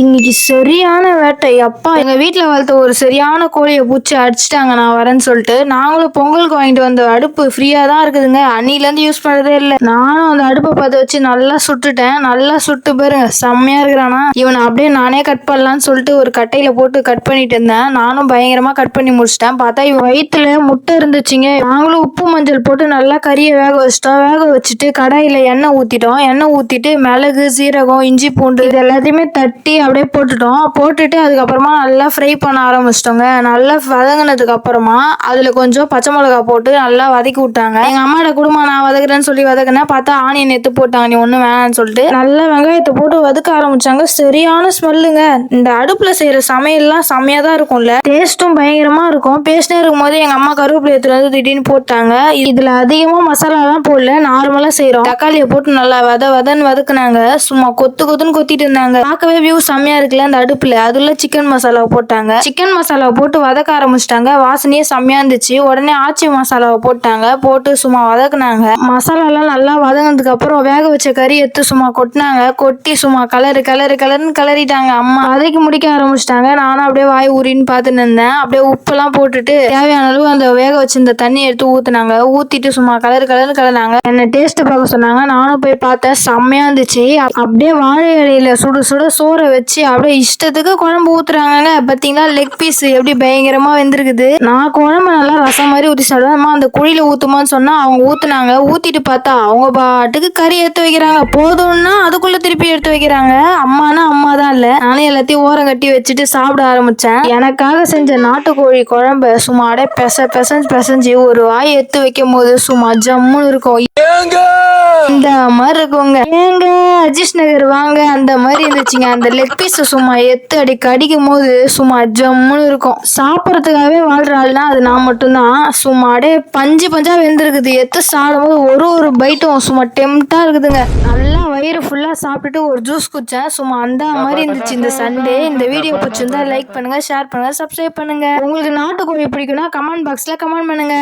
இன்னைக்கு சரியான வேட்டை. அப்பா எங்க வீட்டுல வளர்த்த ஒரு சரியான கோழியை பூச்சி அடிச்சிட்டாங்க நான் வரேன்னு சொல்லிட்டு நாங்களும் பொங்கலுக்கு வாங்கிட்டு வந்த அடுப்பு ஃப்ரீயா தான் இருக்குதுங்க. அன்னில இருந்து யூஸ் பண்றதே இல்லை. நானும் அந்த அடுப்பை பார்த்து வச்சு நல்லா சுட்டுட்டேன். நல்லா சுட்டு பாருங்க. செம்மையா இருக்கிறானா. இவனை அப்படியே நானே கட் பண்ணலாம்னு சொல்லிட்டு ஒரு கட்டையில போட்டு கட் பண்ணிட்டு இருந்தேன். நானும் பயங்கரமா கட் பண்ணி முடிச்சிட்டேன். பார்த்தா இவன் வயிற்றுல முட்டை இருந்துச்சுங்க. நாங்களும் உப்பு மஞ்சள் போட்டு நல்லா கறியை வேக வச்சிட்டோம். வேக வச்சுட்டு கடாயில எண்ணெய் ஊத்திட்டோம். எண்ணெய் ஊத்திட்டு மிளகு சீரகம் இஞ்சி பூண்டு இது எல்லாத்தையுமே தட்டி அப்படியே போட்டுட்டோம். போட்டுட்டு அதுக்கப்புறமா நல்லா ஃப்ரை பண்ண ஆரம்பிச்சிட்டோங்க. நல்லா வதங்கினதுக்கு அப்புறமா அதுல கொஞ்சம் பச்சை மிளகா போட்டு நல்லா வதக்கி விட்டாங்க. எங்க அம்மாட குடும்பம் நான் வதக்குறேன்னு சொல்லி வதக்குனேன். பார்த்தா ஆனியன் எடுத்து போட்டாங்க. நீ ஒன்றும் வேணாம்னு சொல்லிட்டு நல்லா வெங்காயத்தை போட்டு வதக்க ஆரம்பிச்சாங்க. சரியான ஸ்மெல்லுங்க. இந்த அடுப்புல செய்யற சமையல்லாம் செம்மையா தான் இருக்கும்ல. டேஸ்ட்டும் பயங்கரமா இருக்கும். பேசினே இருக்கும்போது எங்க அம்மா கருவேப்பிலை எடுத்துட்டு வந்து திடீர்னு போட்டாங்க. இதுல அதிகமா மசாலாலாம் போடல. நார்மலா செய்கிறோம் தக்காளியை போட்டு நல்லா வத வதன்னு வதக்குனாங்க. சும்மா கொத்து கொத்துன்னு கொத்திட்டு இருந்தாங்க. பார்க்கவே வியூஸ் செம்மையா இருக்குல்ல அந்த அடுப்புல. அதுல சிக்கன் மசாலாவை போட்டாங்க. சிக்கன் மசாலாவை போட்டு வதக்க ஆரம்பிச்சிட்டாங்க. வாசனையே செம்மையா இருந்துச்சு. உடனே ஆச்சி மசாலாவை போட்டாங்க. போட்டு சும்மா வதக்குனாங்க. மசாலா எல்லாம் நல்லா வதங்கினதுக்கு அப்புறம் வேக வச்ச கறி எடுத்து சும்மா கொட்டினாங்க. கொட்டி சும்மா கலரு கலரு கலர்னு கலரிட்டாங்க அம்மா. வதக்கி முடிக்க ஆரம்பிச்சிட்டாங்க. நானும் அப்படியே வாய் ஊறின்னு பார்த்துன்னு இருந்தேன். அப்படியே உப்பெல்லாம் போட்டுட்டு தேவையான அளவு அந்த வேக வச்சிருந்த தண்ணி எடுத்து ஊத்துனாங்க. ஊத்திட்டு சும்மா கலர் கலர்னு கலந்தாங்க. என்ன டேஸ்ட் பார்க்க சொன்னாங்க. நானும் போய் பார்த்தேன். செம்மையா இருந்துச்சு. அப்படியே வாழை இலையில சுட சுட சோறை வச்சு அப்படியே இஷ்டத்துக்கு குழம்பு ஊத்துறாங்கங்க. பாத்தீங்களா? லெக் பீஸ் எப்படி பயங்கரமா வெந்திருக்குது. நான் குழம்பு நல்லா ரசம் மாதிரி ஊத்தி சாப்பிடுவேன். அந்த குழியில ஊத்துமான்னு சொன்னா அவங்க ஊத்துனாங்க. ஊத்திட்டு பார்த்தா அவங்க பாட்டுக்கு கறி எடுத்து வைக்கிறாங்க. போதும்னா அதுக்குள்ள திருப்பி எடுத்து வைக்கிறாங்க. அம்மானா அம்மா தான் இல்ல. நானும் எல்லாத்தையும் ஓரம் கட்டி வச்சுட்டு சாப்பிட ஆரம்பிச்சேன். எனக்காக செஞ்ச நாட்டுக்கோழி குழம்ப சும்மா அப்படியே பெச பெசஞ்சு பெசஞ்சு ஒரு வாய் எடுத்து வைக்கும் போது சும்மா ஜம்முன்னு இருக்கும். இந்த மாதிரி இருக்குங்க. ஏங்க! அஜிஷ் நகர் வாங்க அந்த மாதிரி இருந்துச்சுங்க. அந்த லெக் பீஸ் சும்மா எத்து அடிக்க அடிக்கும் போது சும்மா ஜம்முன்னு இருக்கும். சாப்பிட்றதுக்காகவே வாழ்ற ஆள்னா அது நான் மட்டும்தான். சும்மா அப்படியே பஞ்சு பஞ்சா வெந்திருக்குது. எத்து சாப்பிடும்போது ஒரு ஒரு பைட்டும் சும்மா டெம்ட்டாக இருக்குதுங்க. நல்லா வயிறு ஃபுல்லா சாப்பிட்டுட்டு ஒரு ஜூஸ் குடிச்சேன். சும்மா அந்த மாதிரி இருந்துச்சு இந்த சண்டே இந்த வீடியோ பிடிச்சிருந்தா லைக் பண்ணுங்க ஷேர் பண்ணுங்க சப்ஸ்கிரைப் பண்ணுங்க. உங்களுக்கு நாட்டுக்கோழி பிடிக்கும்னா கமெண்ட் பாக்ஸ்ல கமெண்ட் பண்ணுங்க.